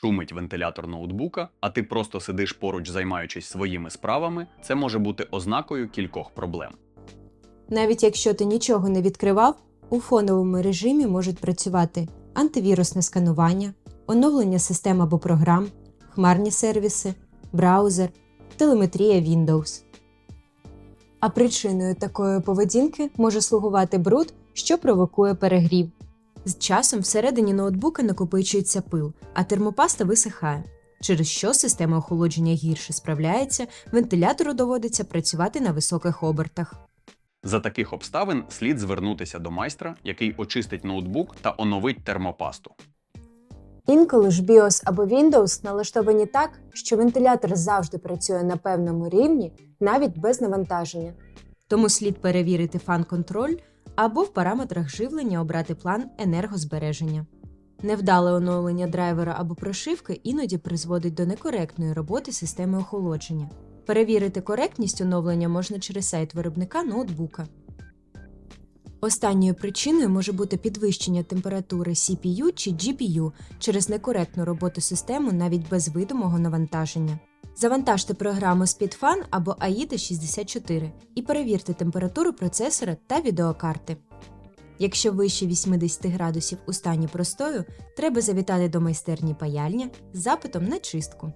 шумить вентилятор ноутбука, а ти просто сидиш поруч, займаючись своїми справами, це може бути ознакою кількох проблем. Навіть якщо ти нічого не відкривав, у фоновому режимі можуть працювати антивірусне сканування, оновлення систем або програм, хмарні сервіси, браузер, телеметрія Windows. А причиною такої поведінки може слугувати бруд, що провокує перегрів. З часом всередині ноутбука накопичується пил, а термопаста висихає, через що система охолодження гірше справляється, вентилятору доводиться працювати на високих обертах. За таких обставин слід звернутися до майстра, який очистить ноутбук та оновить термопасту. Інколи ж BIOS або Windows налаштовані так, що вентилятор завжди працює на певному рівні, навіть без навантаження. Тому слід перевірити фан-контроль або в параметрах живлення обрати план енергозбереження. Невдале оновлення драйвера або прошивки іноді призводить до некоректної роботи системи охолодження. Перевірити коректність оновлення можна через сайт виробника ноутбука. Останньою причиною може бути підвищення температури CPU чи GPU через некоректну роботу системи навіть без видимого навантаження. Завантажте програму SpeedFan або AIDA 64 і перевірте температуру процесора та відеокарти. Якщо вище 80 градусів у стані простою, треба завітати до майстерні паяльня з запитом на чистку.